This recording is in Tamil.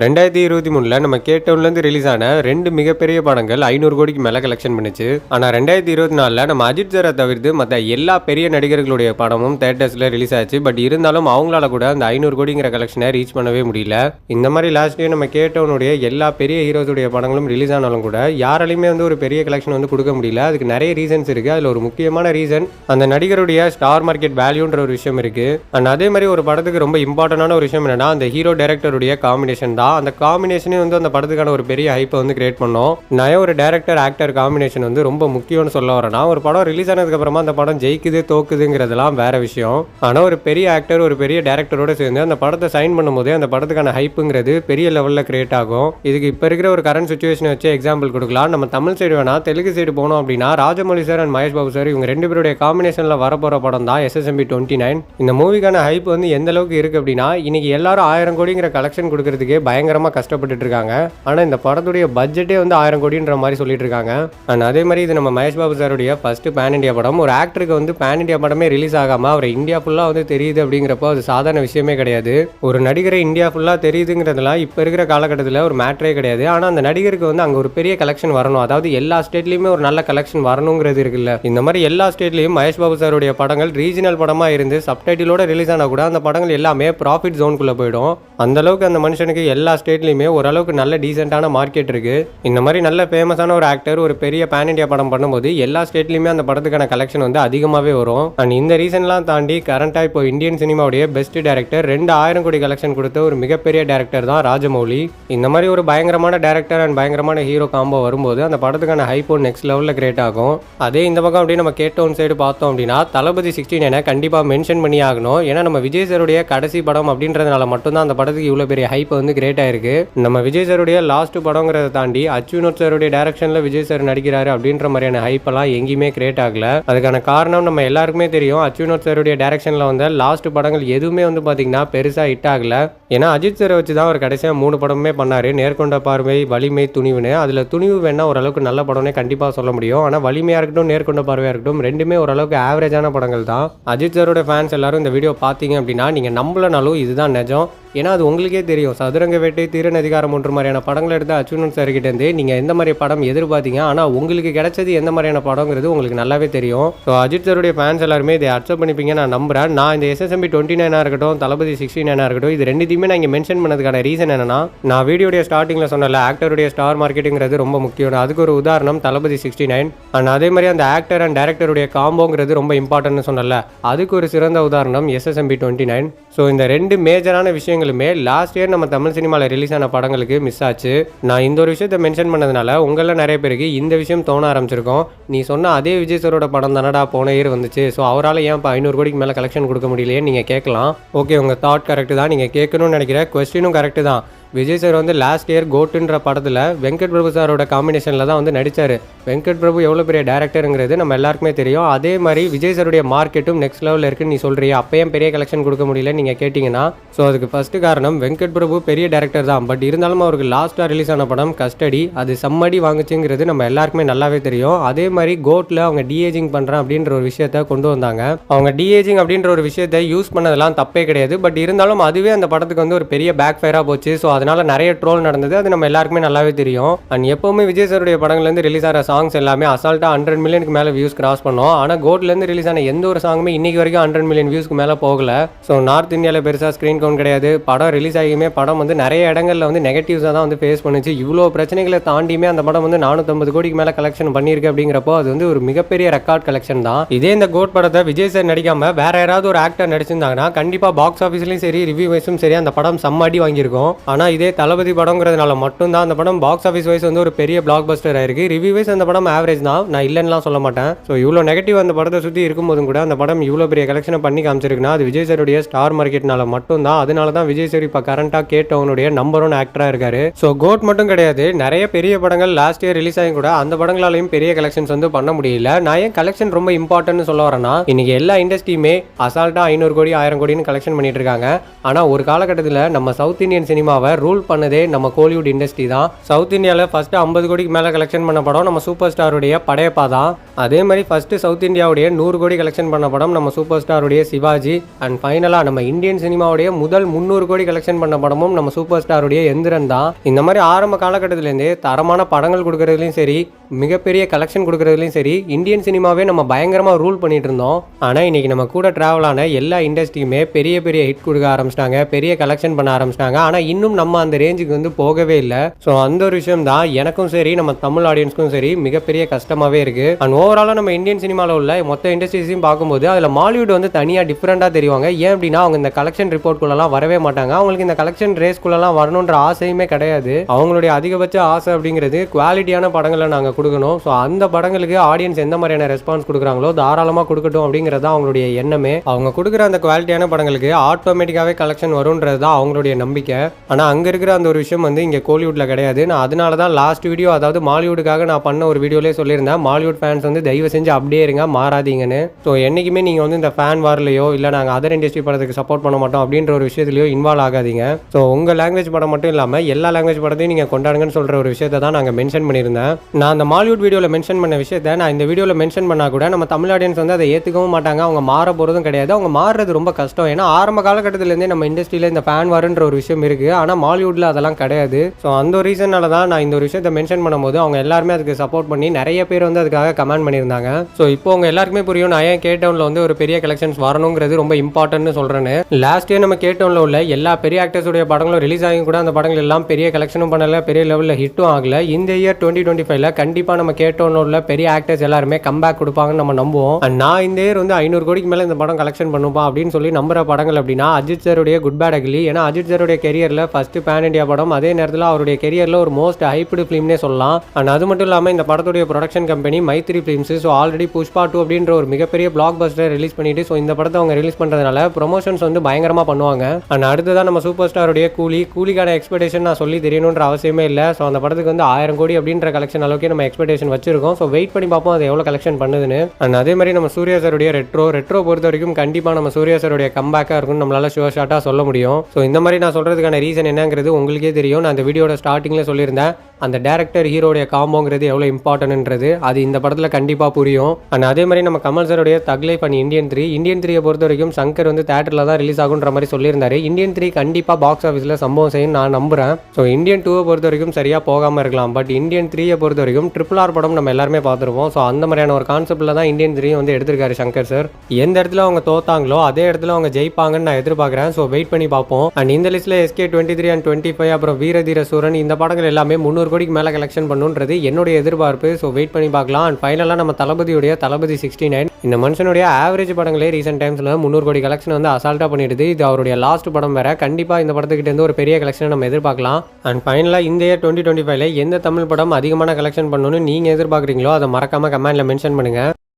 ரெண்டாயிரத்தி இருபத்தி மூணுல நம்ம கேட்டவுன்லேருந்து ரிலீஸ் ஆன ரெண்டு மிகப்பெரிய படங்கள் ஐநூறு கோடிக்கு மேலே கலெக்ஷன் பண்ணுச்சு. ஆனால் ரெண்டாயிரத்தி இருபத்தி நாலில் நம்ம அஜித் சாரை தவிர்த்து மற்ற எல்லா பெரிய நடிகர்களுடைய படமும் தேட்டர்ஸில் ரிலீஸ் ஆச்சு. பட் இருந்தாலும் அவங்களால கூட அந்த ஐநூறு கோடிங்கிற கலெக்ஷனை ரீச் பண்ணவே முடியல. இந்த மாதிரி லாஸ்ட் இயர் நம்ம கேட்டவனுடைய எல்லா பெரிய ஹீரோஸுடைய படங்களும் ரிலீஸ் ஆனாலும் கூட யாராலையுமே வந்து ஒரு பெரிய கலெக்ஷன் வந்து கொடுக்க முடியல. அதுக்கு நிறைய ரீசன்ஸ் இருக்குது அதில் ஒரு முக்கியமான ரீசன் அந்த நடிகருடைய ஸ்டார் மார்க்கெட் வேல்யூன்ற ஒரு விஷயம் இருக்குது அண்ட் அதே மாதிரி ஒரு படத்துக்கு ரொம்ப இம்பார்ட்டண்டான ஒரு விஷயம் என்னன்னா அந்த ஹீரோ டேரக்டருடைய காம்பினேஷன் தான் அந்த காம்பினேஷனே வந்து அந்த படத்துக்கான ஒரு பெரிய ஹைப்பை வந்து கிரியேட் பண்ணோம். நான் ஒரு டேரக்டர் ஆக்டர் காம்பினேஷன் வந்து ரொம்ப முக்கியம்னு சொல்ல வரேன்னா ஒரு படம் ரிலீஸ் ஆனதுக்கு அப்புறமா அந்த படம் ஜெயிக்குது தோக்குதுங்கிறதெல்லாம் வேற விஷயம். ஆனால் ஒரு பெரிய ஆக்டர் ஒரு பெரிய டேரக்டரோட சேர்ந்து அந்த படத்தை சைன் பண்ணும்போதே அந்த படத்துக்கான ஹைப்புங்கிறது பெரிய லெவலில் கிரியேட் ஆகும். இதுக்கு இப்போ இருக்கிற ஒரு கரண்ட் சுச்சுவேஷனை வச்சு எக்ஸாம்பிள் கொடுக்கலாம் நம்ம தமிழ் சைடு வேணா தெலுங்கு சைடு போனோம் அப்படின்னா Rajamouli sir and Mahesh Babu sir இவங்க ரெண்டு பேருடைய காம்பினேஷனில் வரப்போகிற படம் தான் எஸ்எஸ்எம்பி டுவெண்ட்டி நைன் இந்த மூவிக்கான ஹைப் வந்து எந்த அளவுக்கு இருக்கு அப்படின்னா இன்னைக்கு எல்லாரும் ஆயிரம் கோடிங்கிற கலெக்ஷன் கொடுக்கறதுக்கே பயங்கரமாக கஷ்டப்பட்டுட்டு இருக்காங்க. ஆனால் இந்த படத்துடைய பட்ஜெட்டே வந்து ஆயிரம் கோடின்ற மாதிரி சொல்லிட்டு இருக்காங்க. அண்ட் அதே மாதிரி இது நம்ம மகேஷ் பாபு சாருடைய ஃபர்ஸ்ட் பேன் இந்தியா படம். ஒரு ஆக்டருக்கு வந்து பேன் இந்தியா படமே ரிலீஸ் ஆகாமல் அவர் இந்தியா ஃபுல்லாக வந்து தெரியுது அப்படிங்கிறப்போ அது சாதாரண விஷயமே கிடையாது. ஒரு நடிகரை இந்தியா ஃபுல்லாக தெரியுதுங்கிறதுலாம் இப்போ இருக்கிற காலகட்டத்தில் ஒரு மேட்ரே கிடையாது. ஆனால் அந்த நடிகருக்கு வந்து அங்கே ஒரு பெரிய கலெக்ஷன் வரணும். அதாவது எல்லா ஸ்டேட்லேயுமே ஒரு நல்ல கலெக்ஷன் வரணுங்கிறது இருக்குல்ல. இந்த மாதிரி எல்லா ஸ்டேட்லேயும் மகேஷ் பாபு சாருடைய படங்கள் ரீஜனல் படமாக இருந்து சப்டைட்டிலோட ரிலீஸ் ஆனால் கூட அந்த படங்கள் எல்லாமே ப்ராஃபிட் ஜோனுக்குள்ளே போயிடும். அந்த அளவுக்கு அந்த மனுஷனுக்கு எல்லா எல்லா ஸ்டேட்லேயுமே ஓரளவுக்கு நல்ல டீசெண்டான மார்க்கெட் இருக்குது இந்த மாதிரி நல்ல ஃபேமஸான ஒரு ஆக்டர் ஒரு பெரிய பேன் இண்டியா படம் பண்ணும்போது எல்லா ஸ்டேட்லேயுமே அந்த படத்துக்கான கலெக்ஷன் வந்து அதிகமாகவே வரும். அண்ட் இந்த ரீசன்லாம் தாண்டி கரண்ட்டாக இப்போ இந்தியன் சினிமாவுடைய பெஸ்ட் டேரக்டர் ரெண்டு ஆயிரம் கோடி கலெக்ஷன் கொடுத்த ஒரு மிகப்பெரிய டேரக்டர் தான் ராஜமௌலி. இந்த மாதிரி ஒரு பயங்கரமான டேரக்டர் அண்ட் பயங்கரமான ஹீரோ காம்போ வரும்போது அந்த படத்துக்கான ஹைப்போ நெக்ஸ்ட் லெவலில் கிரியேட் ஆகும். அதே இந்த பக்கம் அப்படியே நம்ம கேட்டோன் சைடு பார்த்தோம் அப்படின்னா தளபதி சிக்ஸ்டீன் என கண்டிப்பாக மென்ஷன் பண்ணி ஆகணும். ஏன்னா நம்ம விஜய் சருடைய கடைசி படம் அப்படின்றதுனால மட்டும்தான் அந்த படத்துக்கு இவ்வளோ பெரிய ஹைப்பை வந்து கிரியேட் ஆயிருக்கு. நம்ம விஜய் சாருடைய லாஸ்ட் படங்கிறத தாண்டி அச்சுவினோத் சாருடைய டைரக்ஷனில் விஜய் சார் நடிக்கிறாரு அப்படின்ற மாதிரியான ஹைப் எல்லாம் எங்கேயுமே கிரியேட் ஆகல. அதுக்கான காரணம் நம்ம எல்லாருக்குமே தெரியும். அச்சுவினோத் சாருடைய டைரக்ஷனில் வந்த லாஸ்ட் படங்கள் எதுவுமே வந்து பார்த்தீங்கன்னா பெருசாக ஹிட் ஆகல. ஏன்னா அஜித் சாரை வச்சு தான் அவர் கடைசியாக மூணு படமுமே பண்ணாரு. நேர்கொண்ட பார்வை வலிமை துணிவுன்னு. அதில் துணிவு வேணா ஓரளவுக்கு நல்ல படம்னே கண்டிப்பாக சொல்ல முடியும். ஆனால் வலிமையாக இருக்கட்டும் நேர்கொண்ட பார்வையாக இருக்கட்டும் ரெண்டுமே ஓரளவுக்கு ஆவரேஜான படங்கள் தான். அஜித் சாரோட ஃபேன்ஸ் எல்லாரும் இந்த வீடியோ பார்த்தீங்க அப்படின்னா நீங்கள் நம்பலனாலும் இதுதான் நிஜம். ஏன்னா அது உங்களுக்கே தெரியும். சதுரங்க வேட்டை தீரன் அதிகாரம் ஒன்று மாதிரியான படங்கள் எடுத்த அச்சுனன் சார் கிட்டேருந்து நீங்கள் எந்த மாதிரி படம் எதிர்பார்த்தீங்க? ஆனால் உங்களுக்கு கிடைச்சது எந்த மாதிரியான படங்கிறது உங்களுக்கு நல்லாவே தெரியும். ஸோ அஜித் சாருடைய ஃபேன்ஸ் எல்லாருமே இதை அக்செப்ட் பண்ணிப்பீங்க நான் நம்புறேன். நான் இந்த எஸ்எஸ்எம்பி டுவெண்ட்டி நைனாக இருக்கட்டும் தளபதி சிக்ஸ்டி நைனாக இருக்கட்டும் இது ரெண்டுத்தையுமே நான் இங்கே மென்ஷன் பண்ணதுக்கான ரீசன் என்னன்னா நான் வீடியோடைய ஸ்டார்டிங்கில் சொன்னல ஆக்டருடைய ஸ்டார் மார்க்கெட்டுங்கிறது ரொம்ப முக்கியம். அதுக்கு ஒரு உதாரணம் தளபதி சிக்ஸ்டி நைன் அண்ட் அதே மாதிரி அந்த ஆக்டர் அண்ட் டேரக்டருடைய காம்போங்கிறது ரொம்ப இம்பார்ட்டன்ட்னு சொன்னல அதுக்கு ஒரு சிறந்த உதாரணம் எஸ்எஸ்எம்பி டுவெண்ட்டி நைன் ஸோ இந்த ரெண்டு மேஜரான விஷயங்களுமே லாஸ்ட் இயர் நம்ம தமிழ் சினிமாவில் ரிலீஸ் ஆன படங்களுக்கு மிஸ் ஆச்சு. நான் இந்த ஒரு விஷயத்தை மென்ஷன் பண்ணதுனால உங்களில் நிறைய பேருக்கு இந்த விஷயம் தோண ஆரம்பிச்சிருக்கோம். நீ சொன்ன அதே விஜய் சரோட படம் தானடா போன இயர் வந்துச்சு. ஸோ அவரால் ஏன் இப்போ ஐநூறு கோடிக்கு மேலே கலெக்ஷன் கொடுக்க முடியலையே நீங்கள் கேட்கலாம். ஓகே உங்கள் தாட் கரெக்டு தான். நீங்கள் கேட்கணும்னு நினைக்கிற கொஸ்டினும் கரெக்டு தான். விஜய் சார் வந்து லாஸ்ட் இயர் கோட்டுன்ற படத்தில் வெங்கட் பிரபு சாரோட காம்பினேஷனில் தான் வந்து நடித்தார் வெங்கட் பிரபு எவ்வளோ பெரிய டேரக்டருங்கிறது நம்ம எல்லாருக்குமே தெரியும். அதே மாதிரி விஜய் சாருடைய மார்க்கெட்டும் நெக்ஸ்ட் லெவலில் இருக்குன்னு நீ சொல்கிறியா அப்பயும் பெரிய கலெக்ஷன் கொடுக்க முடியல நீங்கள் கேட்டிங்கன்னா ஸோ அதுக்கு ஃபஸ்ட்டு காரணம் வெங்கட் பிரபு பெரிய டேரக்டர் தான். பட் இருந்தாலும் அவருக்கு லாஸ்ட்டாக ரிலீஸ் ஆன படம் கஸ்டடி. அது செம்மடி வாங்குச்சுங்கிறது நம்ம எல்லாருக்குமே நல்லாவே தெரியும். அதே மாதிரி கோட்டில் அவங்க டிஏஜிங் பண்ணுறேன் அப்படின்ற ஒரு விஷயத்த கொண்டு வந்தாங்க. அவங்க டிஏஜிங் அப்படின்ற ஒரு விஷயத்தை யூஸ் பண்ணதெல்லாம் தப்பே கிடையாது. பட் இருந்தாலும் அதுவே அந்த படத்துக்கு வந்து ஒரு பெரிய பேக் ஃபயராக போச்சு. ஸோ அதனால நிறைய ட்ரோல் நடந்தது. அது நம்ம எல்லாருக்குமே நல்லாவே தெரியும். அண்ட் எப்பவுமே விஜய் சாருடைய படங்கள்லேருந்து ரிலீஸ் ஆகிற சாங்ஸ் எல்லாமே அசால்ட்டாக ஹண்ட்ரட் மில்லியனுக்கு மேலே வியூஸ் கிராஸ் பண்ணோம். ஆனால் கோட்லேருந்து ரிலீஸ் ஆன எந்த ஒரு சாங்குமே இன்னைக்கு வரைக்கும் ஹண்ட்ரட் மில்லியன் வியூஸ்க்கு மேலே போகல. ஸோ நார்த் இந்தியாவில் பெருசாக ஸ்க்ரீன் கவுண்ட் கிடையாது. படம் ரிலீஸ் ஆகியுமே படம் வந்து நிறைய இடங்களில் வந்து நெகட்டிவ்ஸாக தான் வந்து ஃபேஸ் பண்ணுச்சு. இவ்வளோ பிரச்சனைகளை தாண்டியுமே அந்த படம் வந்து நானூற்றம்பது கோடிக்கு மேலே கலெக்ஷன் பண்ணியிருக்கு அப்படிங்கிறப்போ அது வந்து ஒரு மிகப்பெரிய ரெக்கார்ட் கலெக்ஷன் தான். இதே இந்த கோட் படத்தை விஜய் சார் நடிக்காமல் வேற யாராவது ஒரு ஆக்டர் நடிச்சிருந்தாங்கன்னா கண்டிப்பாக பாக்ஸ் ஆஃபீஸ்லையும் சரி ரிவ்யூ வைஸும் சரி அந்த படம் செம்மாடி வாங்கியிருக்கும். ஆனால் இதே தளபதி படங்கிறதுனால மட்டும்தான் அந்த படம் பாக்ஸ் ஆஃபீஸ் வைஸ் வந்து ஒரு பெரிய பிளாக் பஸ்டர் ஆயிருக்கு. ரிவ்யூ வைஸ் அந்த படம் ஆவரேஜ் தான். நான் இல்லைன்னுலாம் சொல்ல மாட்டேன். ஸோ இவ்வளோ நெகட்டிவ் அந்த படத்தை சுற்றி இருக்கும்போதும் கூட அந்த படம் இவ்வளோ பெரிய கலெக்ஷனை பண்ணி காமிச்சிருக்குன்னா அது விஜய் சாருடைய ஸ்டார் மார்க்கெட்னால மட்டும்தான். அதனால தான் விஜய் சார் இப்போ கரண்டாக கேட்டவனுடைய நம்பர் ஒன் ஆக்டராக இருக்காரு. ஸோ கோட் மட்டும் கிடையாது. நிறைய பெரிய படங்கள் லாஸ்ட் இயர் ரிலீஸ் ஆகி கூட அந்த படங்களாலையும் பெரிய கலெக்ஷன்ஸ் வந்து பண்ண முடியல. நான் ஏன் கலெக்ஷன் ரொம்ப இம்பார்ட்டன்ட்னு சொல்ல வரேன்னா இன்னைக்கு எல்லா இண்டஸ்ட்ரியுமே அசால்ட்டாக ஐநூறு கோடி ஆயிரம் கோடின்னு கலெக்ஷன் பண்ணிட்டு இருக்காங்க. ஆனால் ஒரு காலகட்டத்தில் நம்ம சவுத் இந்தியன் சினிமாவை ரூல் பண்ணதே நம்ம கோலிவுட் இண்டஸ்ட்ரி தான். சவுத் இந்தியாவில் ஃபர்ஸ்ட் ஐம்பது கோடிக்கு மேலே கலெக்ஷன் பண்ண படம் நம்ம சூப்பர் ஸ்டாருடைய படையப்பா தான். அதே மாதிரி ஃபர்ஸ்ட் சவுத் இந்தியாவுடைய நூறு கோடி கலெக்ஷன் பண்ண படம் நம்ம சூப்பர் ஸ்டாருடைய சிவாஜி அண்ட் ஃபைனலாக நம்ம இந்தியன் சினிமாவுடைய முதல் முந்நூறு கோடி கலெக்ஷன் பண்ண படமும் நம்ம சூப்பர் ஸ்டாருடைய எந்திரன் தான். இந்த மாதிரி ஆரம்ப காலகட்டத்திலேருந்தே தரமான படங்கள் கொடுக்கறதுலையும் சரி மிகப்பெரிய கலெக்ஷன் கொடுக்கறதுலையும் சரி இந்தியன் சினிமாவே நம்ம பயங்கரமாக ரூல் பண்ணிட்டு இருந்தோம் ஆனால் இன்னைக்கு நம்ம கூட travel ஆன எல்லா இண்டஸ்ட்ரியுமே பெரிய பெரிய ஹிட் கொடுக்க ஆரம்பிச்சிட்டாங்க பெரிய கலெக்ஷன் பண்ண ஆரம்பிச்சிட்டாங்க. ஆனால் இன்னும் நம்ம அந்த ரேஞ்சுக்கு வந்து போகவே இல்லை. ஸோ அந்த ஒரு விஷயம் தான் எனக்கும் சரி நம்ம தமிழ் ஆடியன்ஸ்க்கும் சரி மிகப்பெரிய கஷ்டமாகவே இருக்கு. அண்ட் ஓவராலாக நம்ம இந்தியன் சினிமாவில் உள்ள மொத்த இண்டஸ்ட்ரீஸையும் பார்க்கும்போது அதில் மாலிவுட் வந்து தனியாக டிஃப்ரெண்ட்டாக தெரிவாங்க. ஏன் அப்படின்னா அவங்க இந்த கலெக்ஷன் ரிப்போர்ட்குள்ளெல்லாம் வரவே மாட்டாங்க. அவங்களுக்கு இந்த கலெக்ஷன் ரேஸ்குள்ளெல்லாம் வரணுன்ற ஆசையுமே கிடையாது. அவங்களுடைய அதிகபட்ச ஆசை அப்படிங்கிறது குவாலிட்டியான படங்களை நாங்கள் கொடுக்கணும். ஸோ அந்த படங்களுக்கு ஆடியன்ஸ் எந்த மாதிரியான ரெஸ்பான்ஸ் கொடுக்குறாங்களோ தாராளமாக கொடுக்கட்டும் அப்படிங்கிறது தான் அவங்களுடைய எண்ணமே. அவங்க கொடுக்குற அந்த குவாலிட்டியான படங்களுக்கு ஆட்டோமேட்டிக்காகவே கலெக்ஷன் வரும்ன்றது தான் அவங்களுடைய நம்பிக்கை. ஆனால் அங்கே இருக்கிற அந்த ஒரு விஷயம் வந்து இங்கே கோலிவுட்டில் கிடையாது. நான் அதனால தான் லாஸ்ட் வீடியோ அதாவது மாலிவுட்டுக்காக நான் பண்ண ஒரு வீடியோலேயே சொல்லியிருந்தேன். மாலிவுட் ஃபேன்ஸ் வந்து தயவு செஞ்சு அப்படியே இருங்க மாறாதீங்கன்னு. ஸோ என்றைக்குமே நீங்கள் வந்து இந்த ஃபேன் வார்லையோ இல்லை நாங்கள் அதர் இண்டஸ்ட்ரி படத்துக்கு சப்போர்ட் பண்ண மாட்டோம் அப்படின்ற ஒரு விஷயத்துலையோ இன்வால்வ் ஆகாதீங்க. ஸோ உங்கள் லாங்குவேஜ் படம் மட்டும் இல்லாமல் எல்லா லாங்குவேஜ் படத்தையும் நீங்கள் கொண்டாடுங்கன்னு சொல்கிற ஒரு விஷயத்தை தான் நாங்கள் மென்ஷன் பண்ணியிருந்தேன். நான் அந்த மாலிவுட் வீடியோவில் மென்ஷன் பண்ண விஷயத்தை நான் இந்த வீடியோவில் மென்ஷன் பண்ணால் கூட நம்ம தமிழ் ஆடியன்ஸ் வந்து அதை ஏற்றுக்கவும் மாட்டாங்க. அவங்க மாற போகிறதும் கிடையாது. அவங்க மாறுறது ரொம்ப கஷ்டம். ஏன்னா ஆரம்ப காலகட்டத்திலேருந்தே நம்ம இண்டஸ்ட்ரியில் இந்த ஃபேன் வாருன்ற ஒரு விஷயம் இருக்குது ஆனால் மாலிவுட்டில் அதெல்லாம் கிடையாது. ஸோ அந்த ஒரு ரீசனால தான் நான் இந்த ஒரு விஷயத்தை மென்ஷன் பண்ணும்போது அவங்க எல்லாருமே அதுக்கு சப்போர்ட் பண்ணி நிறைய பேர் வந்து அதுக்காக கமெண்ட் பண்ணியிருந்தாங்க. ஸோ இப்போ உங்க எல்லாருக்குமே புரியும் நான் ஏன் கேட்டவுனில் வந்து ஒரு பெரிய கலெக்ஷன்ஸ் வரணுங்கிறது ரொம்ப இம்பார்ட்டன்ட்னு சொல்கிறேன்னு லாஸ்ட் இயர் நம்ம கேட்டவுனில் உள்ள எல்லா பெரிய ஆக்டர்ஸுடைய படங்களும் ரிலீஸ் ஆகி கூட அந்த படங்கள் எல்லாம் பெரிய கலெக்ஷனும் பண்ணல பெரிய லெவலில் ஹிட்டும் ஆகல. இந்த இயர் டுவெண்ட்டி டுவெண்ட்டி ஃபைவ்ல கண்டிப்பாக நம்ம கேட்டவுனில் உள்ள பெரிய ஆக்டர்ஸ் எல்லாருமே கம்பேக் கொடுப்பாங்கன்னு நம்ம நம்புவோம். நான் இந்த இயர் வந்து ஐநூறு கோடிக்கு மேலே இந்த படம் கலெக்ஷன் பண்ணுப்பா அப்படின்னு சொல்லி நம்புற படங்கள் அப்படின்னா அஜித் சாருடைய குட் பேட் அகிலி ஏன்னா அஜித் சாருடைய கெரியரில் ஃபர்ஸ்ட் பேன் இண்டியா படம். அதே நேரத்தில் அவருடைய கெரியரில் ஒரு மோஸ்ட் ஹைப்டு ஃபிலிம்னே சொல்லலாம். அண்ட் அது மட்டும் இல்லாமல் இந்த படத்துடைய production company Mythri Films so already Pushpa two அப்படின்ற ஒரு மிகப்பெரிய பிளாக் பஸ்டர் ரிலீஸ் பண்ணிட்டு ஸோ இந்த படத்தை அவங்க ரிலீஸ் பண்ணுறதுனால ப்ரொமோஷன்ஸ் வந்து பயங்கரமாக பண்ணுவாங்க. அண்ட் அடுத்ததான் நம்ம சூப்பர் ஸ்டாருடைய கூலி கூலிக்கான எக்ஸ்பெக்டேஷன் நான் சொல்லி தெரியணுன்ற அவசியமே இல்லை. ஸோ அந்த படத்துக்கு வந்து ஆயிரம் கோடி அப்படின்ற கலெக்ஷன் அளவுக்கு நம்ம எக்ஸ்பெக்டேஷன் வச்சிருக்கோம். ஸோ வெயிட் பண்ணி பார்ப்போம் அது எவ்வளோ கலெக்ஷன் பண்ணுதுன்னு. அண்ட் அதே மாதிரி நம்ம சூர்யா சாருடைய ரெட்ரோ ரெட்ரோ பொறுத்த வரைக்கும் கண்டிப்பாக நம்ம சூர்யா சாருடைய கம்பேக்காக இருக்கும்னு நம்மளால ஷுவர் ஷார்ட்டாக சொல்ல முடியும். ஸோ இந்த மாதிரி நான் சொல்கிறதுக்கான ரீசன் என்ன என்னங்கிறது உங்களுக்கே தெரியும். நான் அந்த வீடியோட ஸ்டார்டிங்கில் சொல்லியிருந்தேன். அந்த டேரக்டர் ஹீரோடைய காம்போங்கிறது எவ்வளோ இம்பார்ட்டன்ட்ன்றது அது இந்த படத்தில் கண்டிப்பாக புரியும். அண்ட் அதே மாதிரி நம்ம கமல் சாருடைய தக்லை பண்ணி அண்ட் இந்தியன் த்ரீ இந்தியன் த்ரீயை பொறுத்த வரைக்கும் சங்கர் வந்து தேட்டரில் தான் ரிலீஸ் ஆகுன்ற மாதிரி சொல்லியிருந்தாரு. இந்தியன் த்ரீ கண்டிப்பாக பாக்ஸ் ஆஃபீஸில் சம்பவம் செய்யும் நான் நம்புறேன். ஸோ இந்தியன் டூவை பொறுத்த வரைக்கும் சரியாக போகாமல் இருக்கலாம். பட் இந்தியன் த்ரீயை பொறுத்த வரைக்கும் ட்ரிபிள் ஆர் படம் நம்ம எல்லாருமே பார்த்துருப்போம். ஸோ அந்த மாதிரியான ஒரு கான்செப்ட்டில் தான் இந்தியன் த்ரீ வந்து எடுத்திருக்காரு சங்கர் சார் எந்த இடத்துல அவங்க தோத்தாங்களோ அதே இடத்துல அவங்க ஜெயிப்பாங்கன்னு நான் எதிர்பார்க்குறேன். ஸோ வெயிட் பண்ணி பார்ப்போம். அண்ட் இந்த லிஸ்ட்டில் SK twenty three and twenty five அப்புறம் வீரதீர சூரன் இந்த படங்கள் எல்லாமே முந்நூறு கோடிக்கு மேலே கலெக்ஷன் பண்ணுன்றது என்னுடைய எதிர்பார்ப்பு. ஸோ வெயிட் பண்ணி பார்க்கலாம். அண்ட் ஃபைனலாக நம்ம தளபதியுடைய தளபதி சிக்ஸ்டி நைன் இந்த மனுஷனுடைய ஆவரேஜ் படங்களே ரீசெண்ட் டைம்ஸில் முந்நூறு கோடி கலெக்ஷன் வந்து அசால்ட்டாக பண்ணிடுது. இது அவருடைய லாஸ்ட் படம் வேற. கண்டிப்பாக இந்த படத்துக்கிட்ட இருந்து ஒரு பெரிய கலெக்ஷனை நம்ம எதிர்பார்க்கலாம். அண்ட் ஃபைனலாக இந்த இயர் டுவெண்ட்டி டுவெண்ட்டி ஃபைவ்ல எந்த தமிழ் படம் அதிகமான கலெக்ஷன் பண்ணணும்னு நீங்கள் எதிர்பார்க்குறீங்களோ அதை மறக்காம கமெண்டில் மென்ஷன் பண்ணுங்கள்